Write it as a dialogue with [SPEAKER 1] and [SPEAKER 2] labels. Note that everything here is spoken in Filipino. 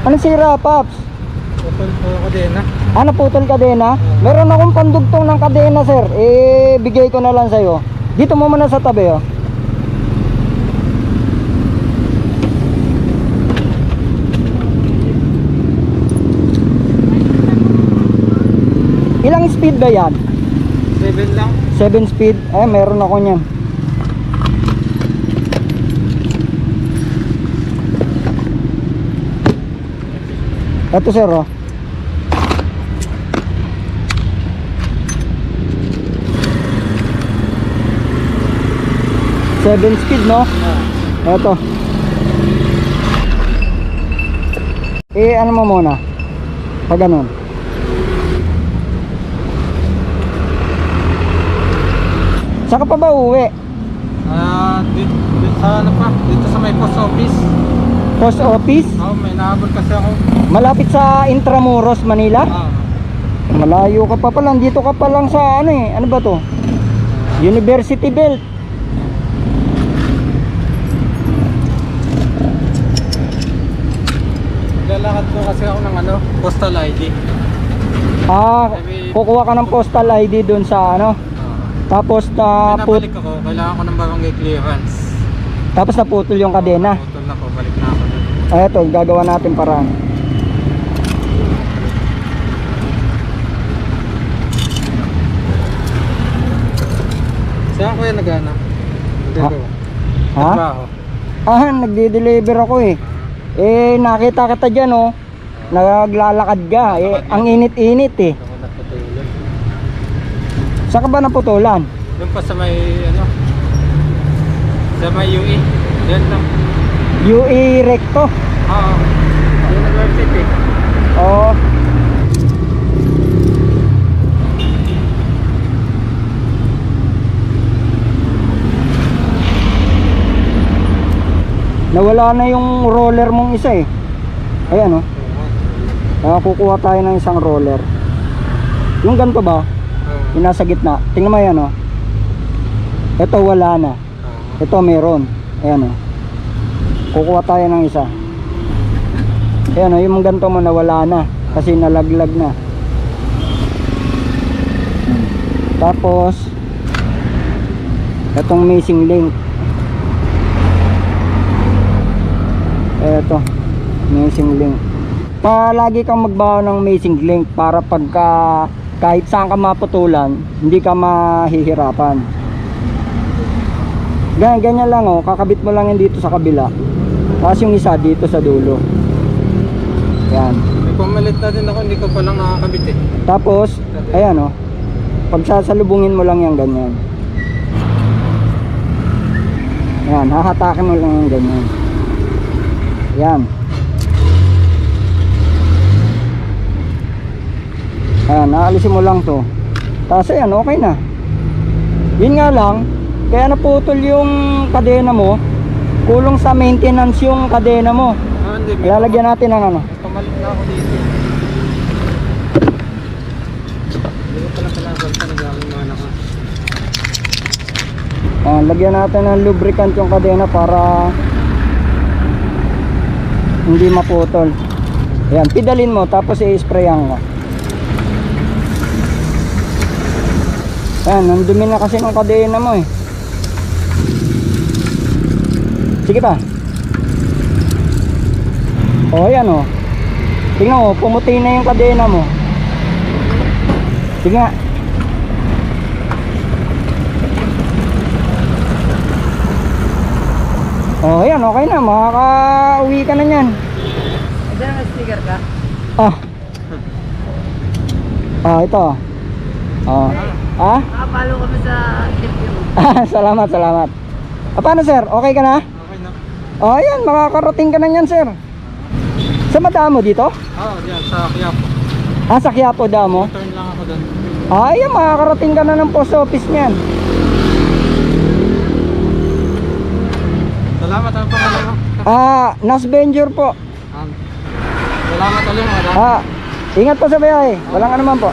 [SPEAKER 1] Ano sira, Paps?
[SPEAKER 2] Putol po ha.
[SPEAKER 1] Ah, naputol kadena? Meron akong pandugtong ng kadena, sir. Eh, bigay ko na lang sa'yo. Dito mo muna sa tabi, oh. Ilang speed ba yan?
[SPEAKER 2] 7 lang.
[SPEAKER 1] 7 speed? Eh, meron ako niyan. Ito sir, oh. Seven speed, no? Ito. Eh, ano mo muna? Pag ganun. Saka pa ba uwi?
[SPEAKER 2] Ah, dito, dito sa ano pa? Dito sa may post office.
[SPEAKER 1] Post office?
[SPEAKER 2] Oh, may nahabol kasi ako.
[SPEAKER 1] Malapit sa Intramuros, Manila?
[SPEAKER 2] Ah.
[SPEAKER 1] Malayo ka pa pala. Dito ka pa lang sa ano eh. Ano ba to? University Belt.
[SPEAKER 2] Lalakad ko kasi ako ng ano, postal ID.
[SPEAKER 1] Ah, kukuha ka ng postal ID dun sa ano.
[SPEAKER 2] Ah.
[SPEAKER 1] Tapos na put,
[SPEAKER 2] Pinabalik ako, kailangan ko ng barangay clearance.
[SPEAKER 1] tapos naputol yung kadena.
[SPEAKER 2] Putol na ko, balik na ako. dun.
[SPEAKER 1] Ay, ito, gagawa natin paraan.
[SPEAKER 2] Saan ko yan nagana? Dito.
[SPEAKER 1] Ha?
[SPEAKER 2] Trabaho.
[SPEAKER 1] Ah, nagde-deliver ako eh. Eh, nakita kita dyan oh. Naglalakad ka. Eh, ang init-init eh. Saan ka ba naputulan?
[SPEAKER 2] Doon pa sa may ano? Sa may UE. Yan lang.
[SPEAKER 1] UE Recto.
[SPEAKER 2] Oo. University.
[SPEAKER 1] Oo. Nawala na yung roller mong isa eh. Ayan oh. Kaya kukuha tayo ng isang roller. Yung ganito ba? Yung nasa gitna. Tingnan mo yan oh. Ito wala na. Ito meron. Ayan oh. Kukuha tayo ng isa. Ayan oh, yung ganito mo nawala na. Kasi nalaglag na. Tapos, itong missing link. Eto, missing link. Palagi kang magbawa ng missing link para pagka kahit saan ka maputulan, hindi ka mahihirapan. Ganyan, ganyan lang oh, kakabit mo lang yan dito sa kabila. Tapos yung isa dito sa dulo. Yan.
[SPEAKER 2] May pumalit na din ako, hindi ko pa lang nakakabit eh.
[SPEAKER 1] Tapos, ayan oh. Pag sasalubungin mo lang yan ganyan. Ayan, hahatakin mo lang yung ganyan. Ayan. Ayan, naalisin mo lang to. Tapos ayan, okay na. Yun nga lang, kaya naputol yung kadena mo, kulong sa maintenance yung kadena mo.
[SPEAKER 2] Ah, hindi. May
[SPEAKER 1] Ilalagyan natin ng ano.
[SPEAKER 2] Na ako dito. Hindi ko pala pala balta nagawin anak ko.
[SPEAKER 1] Ayan, lagyan natin ng lubricant yung kadena para hindi maputol. Ayan, pidalin mo tapos i-sprayan mo. Ayan, nandumi na kasi ng kadena mo eh. Sige pa. O, ayan o. Tingnan mo, pumuti na yung kadena mo. Sige nga. Oh, ayan, okay na. Makaka-uwi ka na niyan.
[SPEAKER 3] Diyan ang sticker ka?
[SPEAKER 1] Ah. Ah, ito. Oh. Ah?
[SPEAKER 3] Nakapalo kami sa interview.
[SPEAKER 1] salamat, salamat. Ah, paano, sir? Okay ka
[SPEAKER 2] na?
[SPEAKER 1] Oh, ayan. Makakarating ka na niyan, sir. Sa madamo dito?
[SPEAKER 2] Oo, oh, diyan sa Quiapo.
[SPEAKER 1] Ah, sa Quiapo damo?
[SPEAKER 2] Turn lang ako doon.
[SPEAKER 1] Ah, ayan. Makakarating ka na ng post office niyan.
[SPEAKER 2] Salamat ang pangalan mo.
[SPEAKER 1] Ah, Nas Venture po.
[SPEAKER 2] Um, salamat ulit mga
[SPEAKER 1] Ah, ingat po sa biyahe. Walang ano man po.